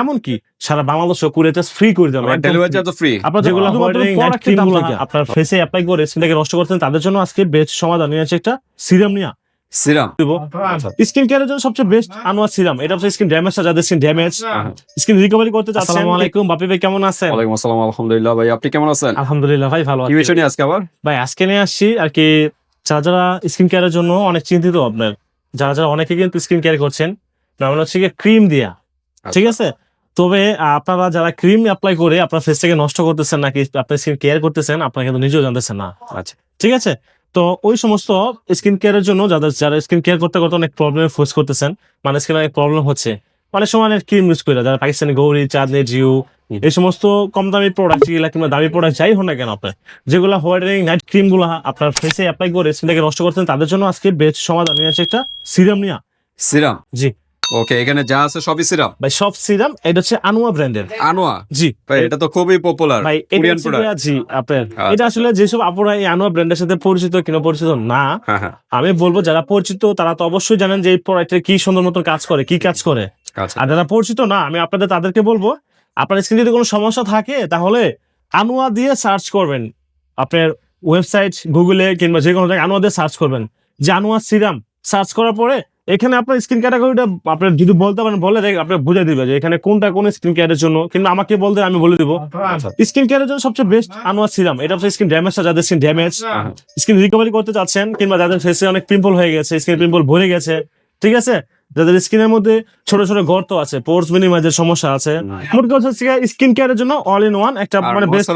এমনকি সারা Bangladesh courier free করে একদম ডেলিভারি। চার্জ ফ্রি আপনার যেগুলো আপনার ফেসে অ্যাপ্লাই করে স্কিনটাকে নষ্ট করতেন? তাদের জন্য আজকে বেস্ট সমাধান নিয়ে আছে একটা সিরাম নিয়ে। সিরাম দিব। স্কিন কেয়ারের জন্য সবচেয়ে বেস্ট আনোয়ার সিরাম এটা হচ্ছে স্কিন ড্যামেজটা যাদের স্কিন ড্যামেজ স্কিন রিকভারি করতে চাচ্ছেন আসসালামু আলাইকুম। বাপি ভাই কেমন আছেন? ওয়ালাইকুম আসসালাম আলহামদুলিল্লাহ ভাই আপনি কেমন আছেন? আলহামদুলিল্লাহ ভাই ভালো কি আছি। বিষয় নিয়ে আজকে আবার? ভাই আজকে নিয়ে আসছি আর কি যারা যারা স্কিন কেয়ারের জন্য অনেক চিন্তিত আপনার যারা যারা অনেকে কিন্তু স্কিন কেয়ার করছেন মানে হচ্ছে ক্রিম দিয়া। ঠিক আছে? তবে আপনারা যারা ক্রিম অ্যাপ্লাই করে আপনার ফেসটাকে নষ্ট করতেছেন নাকি আপনার স্কিন কেয়ার করতেছেন আপনারা কিন্তু নিজেও জানতেছেন না। আচ্ছা। ঠিক আছে? তো ওই সমস্ত স্কিন কেয়ারের জন্য যাদের যারা স্কিন কেয়ার করতে করতে অনেক প্রবলেম ফেস করতেছেন মানে স্কিন অনেক প্রবলেম হচ্ছে অনেক সময় অনেক ক্রিম ইউজ করে যারা পাকিস্তানি গৌরি চাঁদনি জিও হুম। এই সমস্ত কম দামি প্রোডাক্ট যেগুলা কিংবা দামি প্রোডাক্ট যাই হোক না কেন আপনার যেগুলো হোয়াইটেনিং নাইট ক্রিমগুলো আপনার ফেসে অ্যাপ্লাই করে স্কিনটাকে নষ্ট করতেন তাদের জন্য আজকে বেস্ট সমাধান নিয়ে আছে একটা সিরাম নিয়ে। সিরাম জি। ওকে এখানে যা আছে সবই সিরাম? ভাই সব সিরাম এটা হচ্ছে আনোয়া ব্র্যান্ডের। আনোয়া? জি। ভাই এটা তো খুবই পপুলার ভাই কোরিয়ান প্রোডাক্ট জি আপনার। আচ্ছা। এটা আসলে যেসব আপুরা এই আনোয়া ব্র্যান্ডের সাথে পরিচিত কিনা পরিচিত না হ্যাঁ হ্যাঁ। আমি বলব যারা পরিচিত তারা তো অবশ্যই জানেন যে এই প্রোডাক্টের কি সুন্দর মতন কাজ করে কি কাজ করে। আচ্ছা। আর যারা পরিচিত না আমি আপনাদের তাদেরকে বলব আপনার স্ক্রিনে যদি কোনো সমস্যা থাকে তাহলে আনোয়া দিয়ে সার্চ করবেন। আপনার ওয়েবসাইট গুগলে কিংবা যে কোনো জায়গায় আনোয়া দিয়ে সার্চ করবেন। যে আনোয়া সিরাম সার্চ করার পরে এখানে আপনার স্ক্রিন ক্যাটাগরিটা আপনার যদি বলতে পারেন বলে দেখ আপনার বুঝে দিবে যে এখানে কোনটা কোন স্ক্রিন কেয়ারের জন্য। কিন্তু আমাকে বলতে আমি বলে দিব। স্কিন কেয়ারের জন্য সবচেয়ে বেস্ট আনোয়া সিরাম। এটা হচ্ছে স্কিন ড্যামেজটা যাদের স্কিন ড্যামেজ স্কিন রিকভারি করতে চাচ্ছেন কিংবা যাদের ফেসে অনেক পিম্পল হয়ে গেছে স্কিন পিম্পল ভরে গেছে ঠিক আছে? যাদের স্কিনের মধ্যে ছোট ছোট গর্ত আছে পোর্স মিনিমাইজের সমস্যা আছে। মোট কথা হচ্ছে স্কিন কেয়ারের জন্য অল ইন ওয়ান একটা মানে বেস্ট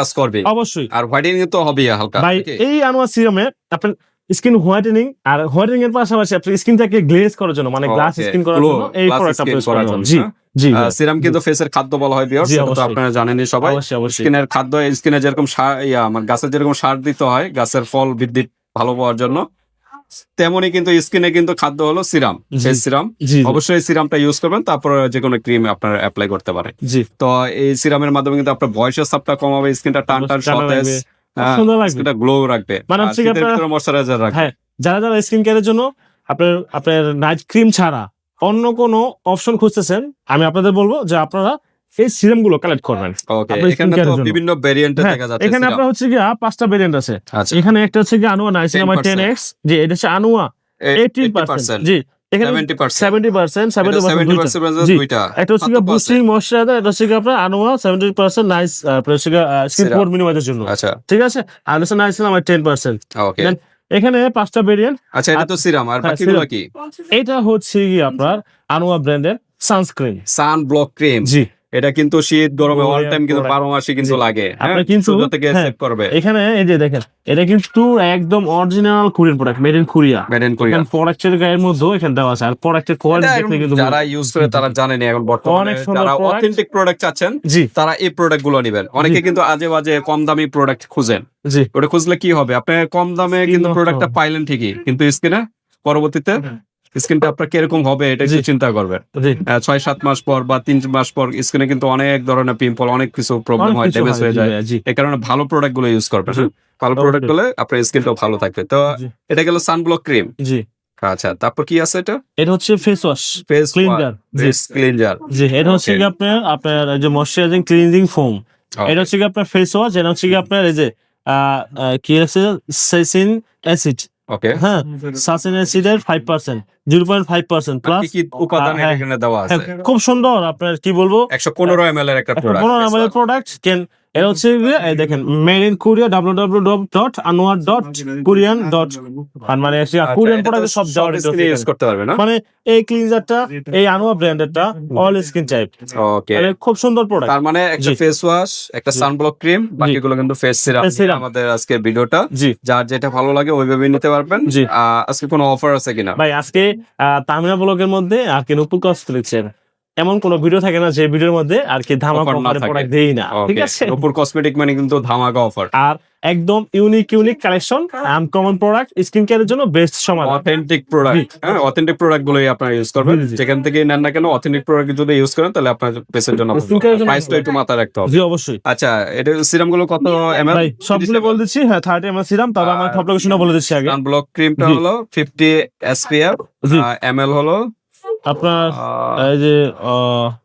কাজ করবে অবশ্যই। আর হোয়াইটেনিং তো হবেই হালকা। ভাই এই আনোয়া সিরামে আপনার স্কিন হোয়াইটেনিং আর হোয়াইটেনিং এর পাশাপাশি আপনার স্কিনটাকে গ্লেজ করার জন্য মানে গ্লাস স্কিন করার জন্য এই glass প্রোডাক্ট skin আপনি করার জন্য, জি হ্যাঁ? জি সিরাম কিন্তু ফেসের খাদ্য বলা হয় বিয়ার সেটা তো আপনারা জানেনই সবাই। স্কিনের খাদ্য স্কিনে যেরকম সার মানে গাছের যেরকম সার দিতে হয় গাছের ফল বৃদ্ধি ভালো পাওয়ার জন্য তেমনই কিন্তু স্কিনে কিন্তু খাদ্য হলো সিরাম। সেই সিরাম অবশ্যই সিরামটা ইউজ করবেন তারপর যে কোনো ক্রিম আপনার অ্যাপ্লাই করতে পারেন। জি। তো এই সিরামের মাধ্যমে কিন্তু আপনার বয়সের চাপটা কমাবে স্কিনটা টান টান সতেজ। সুন্দর লাগবে। স্কিনটা গ্লো রাখবে। মানে হচ্ছে কি আপনার- ময়শ্চারাইজার রাখবে। হ্যাঁ যারা যারা স্কিন কেয়ারের জন্য আপনার আপনার নাইট ক্রিম ছাড়া অন্য কোনো অপশন খুঁজতেছেন আমি আপনাদের বলব যে আপনারা এই সিরামগুলো কালেক্ট করবেন। বিভিন্ন ভেরিয়েন্টে হ্যাঁ, দেখা যাচ্ছে এখানে আপনার হচ্ছে গিয়া পাঁচটা ভেরিয়েন্ট আছে। আচ্ছা। এখানে একটা হচ্ছে গিয়ে আনোয়া নাইসিনামাইড টেন এক্স যে এটা হচ্ছে আনোয়া এইটিন পার্সেন্ট জি। এখানে 70% সেভেন্টি পার্সেন্ট সেভেন্টি পার্সেন্ট 70% জি। দুইটা। একটা হচ্ছে বুস্টিং ময়শ্চারাইজার এটা হচ্ছে আপনার Anua seventy percent nice skin pore মিনিমাইজের জন্য। আচ্ছা। ঠিক আছে? আর হচ্ছে আমার টেন পার্সেন্ট এখানে পাঁচটা ভেরিয়েন্ট আচ্ছা এটা তো সিরাম আর হ্যাঁ, বাকিগুলো কি? এটা হচ্ছে কি আপনার আনোয়া ব্র্যান্ডের সানস্ক্রিন সান ব্লক ক্রিম জি। এটা কিন্তু শীত গরমে অল টাইম কিন্তু। বারো মাসে কিন্তু লাগে হ্যাঁ? আপনার কিন্তু- সূর্য থেকে হ্যাঁ। সেভ করবে। এখানে এই যে দেখেন এটা কিন্তু একদম original Korean product made in Korea made in Korea এখানে প্রোডাক্টের গায়ের মধ্যে এখানে দেওয়া আছে আর প্রোডাক্টের কোয়ালিটি দেখলে কিন্তু যারা ইউজ করে তারা জানেনি এখন বর্তমানে। যারা। অথেন্টিক প্রোডাক্ট চাচ্ছেন জি। তারা এই প্রোডাক্টগুলো নেবেন। অনেকে কিন্তু আজে বাজে কম দামি প্রোডাক্ট খুঁজেন। জি। ওটা খুঁজলে কি হবে? আপনি কম দামে কিন্তু প্রোডাক্টটা পাইলেন ঠিকই কিন্তু স্কিনে পরবর্তীতে স্কিনটা আপনার কীরকম হবে এটা একটু চিন্তা করবেন। ছয় সাত মাস পর বা তিন মাস পর স্কিনে কিন্তু অনেক ধরনের পিম্পল অনেক কিছু প্রবলেম হয় ড্যামেজ হয়ে যায়। এই কারণে ভালো প্রোডাক্টগুলো ইউজ করবেন। হ্যাঁ? ভালো প্রোডাক্টগুলো আপনার স্কিনটাও ভালো থাকবে। তো এটা গেল সানব্লক ক্রিম জি। আচ্ছা তারপর কি আছে এটা? এটা হচ্ছে ফেস ওয়াশ ফেস ক্লিনজার জি। ফেস ক্লিনজার জি এটা হচ্ছে কি আপনার আপনার এই যে ময়শ্চারাইজিং ক্লিনজিং ফোম এটা হচ্ছে কি আপনার ফেস ওয়াশ এটা হচ্ছে কি আপনার এই যে কি আছে? সেসিন অ্যাসিড ওকে হ্যাঁ সাসিন অ্যাসিডের five percent zero point five percent plus উপাদান হ্যাঁ, এখানে দেওয়া আছে? খুব সুন্দর আপনার কি বলব? একশো পনেরো এম এর একটা প্রোডাক্ট পনেরো আমাদের প্রোডাক্ট কেন এটা হচ্ছে দেখেন made in Korea W W dot Anua dot Korean dot আর মানে কোরিয়ান প্রোডাক্ট সব যাওয়ার ইউজ করতে পারবে না? মানে এই ক্লিনজারটা এই আনোয়া ব্র্যান্ডেরটা অল স্কিন টাইপ ওকে খুব সুন্দর প্রোডাক্ট তার মানে একটা ফেস ওয়াশ একটা। সানব্লক ক্রিম বাকিগুলো কিন্তু ফেস সিরাম। আমাদের আজকে ভিডিওটা জি। যার যেটা ভালো লাগে ওইভাবে নিতে পারবেন। আজকে কোনো অফার আছে কিনা? ভাই আজকে তামিনা ব্লকের মধ্যে আর কি নুপুর কসমেটিক্সের এমন কোন ভিডিও থাকে না যে ভিডিওর মধ্যে আর কি ধামাকা অফারে প্রোডাক্ট দেই না ঠিক আছে? নূপুর কসমেটিক মানে কিন্তু ধামাকা অফার আর একদম unique unique collection uncommon product skin কেয়ারের জন্য বেস্ট সমাধান। অথেন্টিক প্রোডাক্ট হ্যাঁ অথেন্টিক প্রোডাক্ট গুলোই আপনারা ইউজ করবেন। যেখান থেকে নেন না কেন অথেন্টিক প্রোডাক্ট যদি ইউজ করেন তাহলে আপনার পেসের জন্য Skin care এর জন্য প্রাইস তো একটু মাথায় রাখতে হবে। জি অবশ্যই। আচ্ছা এটা সিরামগুলো কত এমএল সবগুলো বলে দিচ্ছি হ্যাঁ থার্টি এমএল সিরাম তবে আমার সব লোকেশনও বলে দিচ্ছি আগে। সানব্লক ক্রিমটা হলো ফিফটি এসপিএফ জি। এমএল হলো আপনার এই যে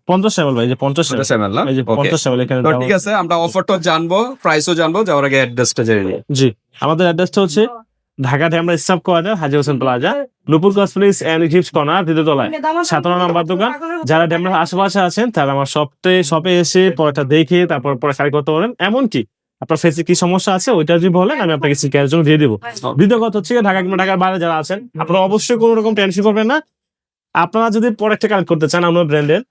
পঞ্চাশ এমএল ভাই যে পঞ্চাশ 7 না? এই যে পঞ্চাশ এমএল এখানে তো ঠিক আছে আমরা অফারটা জানব প্রাইসও জানব যাওয়ার আগে অ্যাড্রেসটা জেনে নিই। জি আমাদের অ্যাড্রেসটা হচ্ছে Dhaka Demra staff quarter Haji Hossain plaza Nupur cosmetics and gift corner দ্বিতীয় তলায়। সাতান্ন নাম্বার দোকান। যারা ড্যামরার আশেপাশে আছেন তারা আমার শপে শপে এসে পরটা দেখে তারপর পরে শাড়ি করতে পারেন। এমনকি আপনার ফেসে কি সমস্যা আছে ওইটা যদি বলেন আমি আপনাকে জন্য দিয়ে দিব। দ্বিতীয় কথা হচ্ছে ঢাকা কিংবা ঢাকার বাইরে যারা আছেন আপনারা অবশ্যই কোনো রকম টেনশন করবেন না। আপনারা যদি প্রোডাক্টটা কালেক্ট করতে চান আমরা ব্র্যান্ডের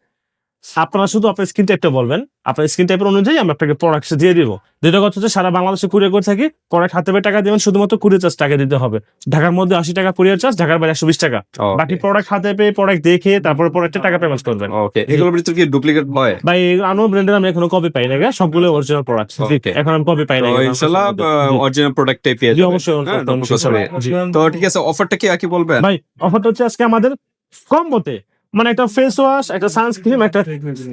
আপনারা শুধু আপনার স্ক্রিন টাইপটা বলবেন। আপনার স্ক্রিন টাইপের অনুযায়ী আমরা আপনাকে প্রোডাক্ট দিয়ে দিব। দ্বিতীয় কথা হচ্ছে সারা বাংলাদেশে কুরিয়ার করে থাকি প্রোডাক্ট হাতে পেয়ে টাকা দেবেন শুধুমাত্র কুরিয়ার চার্জ টাকা দিতে হবে। ঢাকার মধ্যে আশি টাকা কুরিয়ার চার্জ ঢাকার বাইরে একশো বিশ টাকা। বাকি প্রোডাক্ট হাতে পেয়ে প্রোডাক্ট দেখে তারপরে প্রোডাক্টের টাকা পেমেন্ট করবেন। ওকে এগুলোর ভিতরে কি ডুপ্লিকেট হয়? ভাই আনো ব্র্যান্ডের আমি এখনও কপি পাই না সবগুলো অরিজিনাল প্রোডাক্ট এখন আমি কপি পাই না ইনশাআল্লাহ অরিজিনাল প্রোডাক্টটাই পেয়ে জি অবশ্যই। তো ঠিক আছে অফারটা কি আর কি বলবেন? ভাই অফারটা হচ্ছে আজকে আমাদের কম্বোতে মানে একটা ফেস ওয়াশ একটা সানস্ক্রিম একটা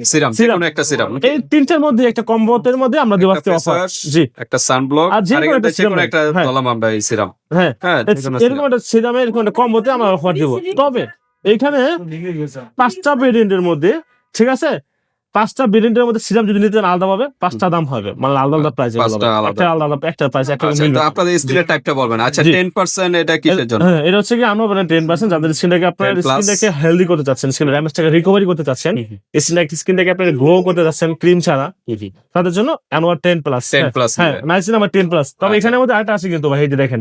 সিরাম সিরাম কোনো একটা সিরাম এই তিনটার মধ্যে একটা কম্বোতের মধ্যে আমরা দিবাস আজকে অফার জি। একটা সানব্লক আর যে কোনো একটা একটা হ্যাঁ। দলাম আমরা এই সিরাম হ্যাঁ হ্যাঁ এরকম একটা সিরামে এরকম একটা কম্বোতে আমরা অফার দেব। তবে এখানে পাঁচটা ভেরিয়েন্টের মধ্যে ঠিক আছে? পাঁচটা ভেরিয়েন্টের মধ্যে সিরাম যদি নিতে আলাদা পাবে। পাঁচটা দাম হবে। মানে আলাদা আলাদা প্রাইস। একটা আলাদা একটা প্রাইস একটা আচ্ছা আপনাদের স্কিনের টাইপটা বলবেন। আচ্ছা জি। 10% এটা কিসের জন্য? হ্যাঁ এটা হচ্ছে কি আমরা টেন পার্সেন্ট যাদের স্কিনটাকে আপনার 10 স্কিনটাকে হেলদি করতে চাচ্ছেন স্কিন ড্যামেজটাকে রিকভারি করতে চাচ্ছেন স্কিনটাকে স্কিনটাকে আপনি গ্লো করতে চাচ্ছেন ক্রিম ছাড়া তাদের জন্য অ্যানোয়ার টেন প্লাস 10 plus হ্যাঁ নেবে। আমার টেন প্লাস তবে আচ্ছা। এখানে মধ্যে আরেকটা আছে কিন্তু ভাই এই যে দেখেন।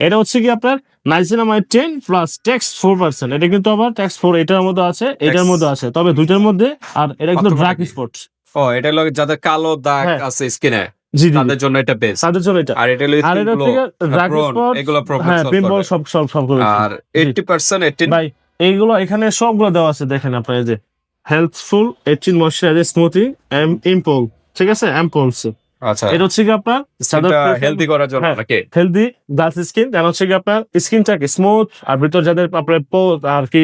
এটা হচ্ছে কি আপনার নাইসিনামাইড টেন প্লাস ট্যাক্স ফোর পার্সেন্ট এটা কিন্তু আবার ট্যাক্স ফোর এটার মধ্যে আছে এটার মধ্যে আছে। তবে দুইটার মধ্যে আর এটা কিন্তু ড্রাগ? স্পট ও এটা হলো যাদের কালো দাগ হ্যাঁ। আছে স্কিনে জি জি তাদের জন্য এটা বেস্ট তাদের জন্য এটা। আর এটা আর এটা থেকে ড্রাগ স্পট এগুলো প্রবলেম হ্যাঁ পিম্পল সব সব সব করে আর 80% 18 ভাই এইগুলো এখানে সবগুলো দেওয়া আছে দেখেন আপনার যে। হেলথফুল এইটিন ময়শ্চারাইজার স্মুথিং ইম্পল ঠিক আছে? আচ্ছা। এটা হচ্ছে কি আপনার হেলদি করার জন্য হ্যাঁ। নাকি? হেলদি গার্লস স্কিন দেন হচ্ছে কি আপনার স্কিনটাকে স্মুথ আর ভিতর যাদের আপনার আর কি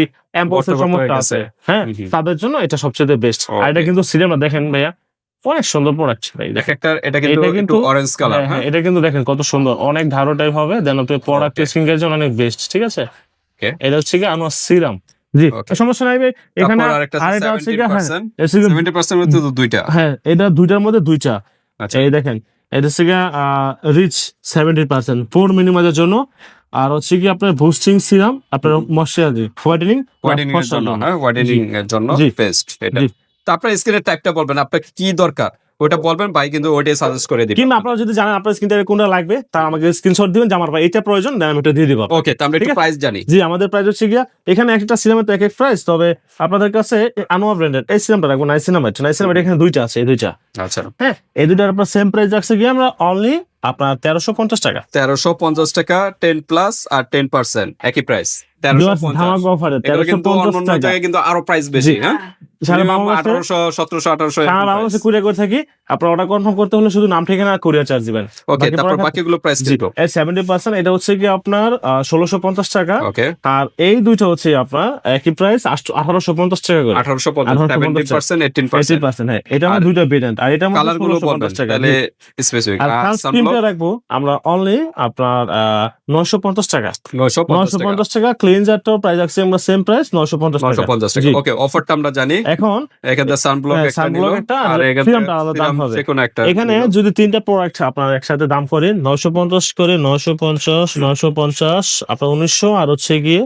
হয়ে সমস্যা আছে হ্যাঁ। তাদের জন্য এটা সবচেয়ে বেস্ট আর এটা কিন্তু সিনেমা দেখেন ভাইয়া অনেক সুন্দর প্রোডাক্ট ভাই দেখ একটা এটা কিন্তু এটা একটু কিন্তু- অরেঞ্জ কালার হ্যাঁ, হ্যাঁ, হ্যাঁ এটা কিন্তু দেখেন কত সুন্দর অনেক ধারো টাইপ হবে দেন আপনি প্রোডাক্ট Okay. স্কিন জন্য অনেক বেস্ট ঠিক আছে? এটা হচ্ছে কি আমার সিরাম জি সমস্যা নাই ভাই এখানে আরেকটা হচ্ছে কি হ্যাঁ 70% এটা হচ্ছে কি- 70% মধ্যে দুইটা। হ্যাঁ এটা দুইটার মধ্যে দুইটা। আচ্ছা। এই দেখেন এটা হচ্ছে রিচ সেভেন্টি পার্সেন্ট ফোর মিনিমাইজের জন্য। আর হচ্ছে কি আপনার বুস্টিং সিরাম আপনার ময়শ্চারাইজিং হোয়াইটেনিং হোয়াইটেনিং এর জন্য হ্যাঁ হোয়াইটেনিং এর জন্য জি। পেস্ট এটা। তো আপনার স্কিনের টাইপটা বলবেন আপনার কি দরকার? ওটা বলবেন ভাই কিন্তু ওইটাই সাজেস্ট করে দিবেন। কিংবা আপনারা যদি জানেন আপনার স্ক্রিনটা কোনটা লাগবে তা আমাকে স্ক্রিনশট দিবেন যে আমার ভাই এটা প্রয়োজন আমি এটা দিয়ে দিব ওকে তো আমরা ঠিক একটু প্রাইস জানি। জি আমাদের প্রাইস হচ্ছে গিয়া এখানে একটা সিনেমা তো এক এক প্রাইস তবে আপনাদের কাছে আনোয়া ব্র্যান্ডের এই সিনেমাটা রাখব নাই সিনেমা নাই সিনেমাটা এখানে দুইটা আছে এই দুইটা। আচ্ছা। হ্যাঁ এই দুইটার আপনার সেম প্রাইস রাখছে গিয়ে আমরা অনলি আপনার তেরোশো পঞ্চাশ টাকা। তেরোশো পঞ্চাশ টাকা টেন প্লাস আর টেন পার্সেন্ট একই প্রাইস। হ্যাঁ? আপনার অর্ডার কনফার্ম করতে হলে শুধু নাম ঠিকানা কুরিয়ার চার্জ দিবেন। ওকে বাকি তারপর product- বাকিগুলো প্রাইস জি ছিল এর সেভেন্টি পার্সেন্ট এটা হচ্ছে কি আপনার ষোলোশো পঞ্চাশ টাকা। আর এই দুইটা হচ্ছে আপনার একই প্রাইস আঠারোশো পঞ্চাশ টাকা করে। আঠারোশো পঞ্চাশ 1850 সেভেন্টি পার্সেন্ট হ্যাঁ এটা আমার দুইটা আর এটা কালারগুলো পঞ্চাশ টাকা। সানস্ক্রিনটা রাখব। আমরা অনলি আপনার নয়শো পঞ্চাশ টাকা। নয়শো পঞ্চাশ টাকা। ক্লিনজারটাও প্রাইস রাখছি আমরা সেম প্রাইস নয়শো পঞ্চাশ টাকা। পঞ্চাশ টাকা। ওকে অফারটা আমরা জানি। এখন এখানে সানব্লক হ্যাঁ, একটা আর আলাদা দাম হবে। এখানে যদি তিনটা প্রোডাক্ট আপনার একসাথে দাম করেন নয়শো পঞ্চাশ করে নয়শো পঞ্চাশ নয়শো পঞ্চাশ আপনার উনিশশো আর হচ্ছে গিয়ে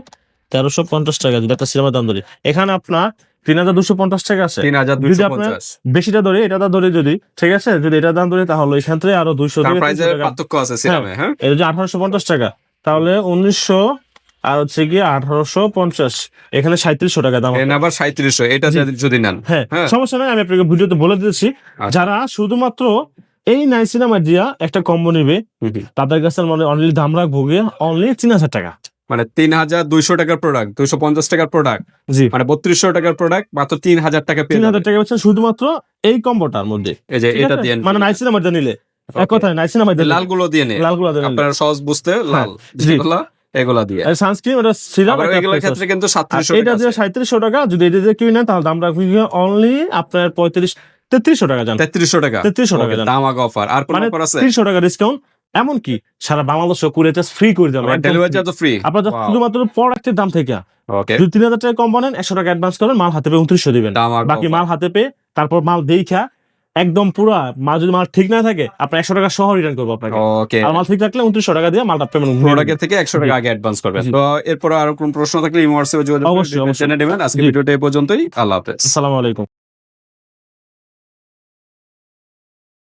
তেরোশো পঞ্চাশ টাকা যদি একটা সিনেমার দাম ধরি। এখানে আপনার তিন হাজার দুশো পঞ্চাশ টাকা আছে। তিন হাজার আপনার পঞ্চাশ। বেশিটা ধরে এটা ধরে যদি ঠিক আছে? যদি এটা দাম ধরে তাহলে এখান থেকে আরও দুইশো তার থেকে প্রাইসের 300 টাকা। পার্থক্য আছে হ্যাঁ এটা যদি আঠারোশো পঞ্চাশ টাকা। তাহলে উনিশশো আর হচ্ছে গিয়ে আঠারোশো পঞ্চাশ। এখানে সাঁত্রিশশো টাকা দাম আবার সাঁত্রিশশো এটা যদি- নেন। হ্যাঁ হ্যাঁ। সমস্যা নাই আমি আপনাকে ভিডিওতে বলে দিয়েছি আচ্ছা। যারা শুধুমাত্র এই নাই সিনেমা দিয়া একটা কম্বো নিবে তাদের কাছে মানে অনলি দাম রাখব অনলি তিন হাজার টাকা। মানে তিন হাজার দুইশো টাকার প্রোডাক্ট দুইশো পঞ্চাশ টাকার প্রোডাক্ট জি। মানে বত্রিশশো টাকার প্রোডাক্ট মাত্র তিন হাজার টাকা তিন হাজার টাকা হচ্ছে শুধুমাত্র এই কম্বোটার মধ্যে। এই যে এটা দিয়ে মানে নাই সিনেমা নিলে। এক কথায় সিনেমা লালগুলো দিয়ে নে। লালগুলো আপনার সহজ বুঝতে লাল। যেগুলো এগুলা দিয়ে। সানস্ক্রিন ওটা সিরাম এগুলোর ক্ষেত্রে কিন্তু সাতত্রিশশো এটা যে সাঁত্রিশশো টাকা যদি এটা দিয়ে কিনে নেন তাহলে দাম রাখবে অনলি আপনার পঁয়ত্রিশ তেত্রিশশো টাকা জান। তেত্রিশশো টাকা। তেত্রিশশো টাকা Okay, জান। দাম আগে অফার আর কোন মানে অফার আছে? তিনশো টাকা ডিসকাউন্ট এমনকি সারা বাংলাদেশ কুরিয়ার চার্জ ফ্রি করে ডেলিভারি চার্জ ফ্রি আপনার শুধুমাত্র প্রোডাক্টের দাম থেকে। যদি তিন হাজার টাকা কম বলেন একশো টাকা অ্যাডভান্স করবেন মাল হাতে পেয়ে উনত্রিশশো দিবেন। বাকি মাল হাতে পেয়ে তারপর মাল দেখা একদম পুরা মাল যদি মাল ঠিক না থাকে আপনার একশো টাকা সহ রিটার্ন করব আপনাকে। আর মাল ঠিক থাকলে উনত্রিশশো টাকা দিয়ে মালটা পেমেন্ট প্রোডাক্টের থেকে একশো টাকা আগে অ্যাডভান্স করবেন। তো এরপর আর কোন প্রশ্ন থাকলে ইমো যোগাযোগ অবশ্যই, অবশ্যই। আজকে। ভিডিওটা এই পর্যন্তই। আল্লাহ হাফেজ। আসসালামু আলাইকুম।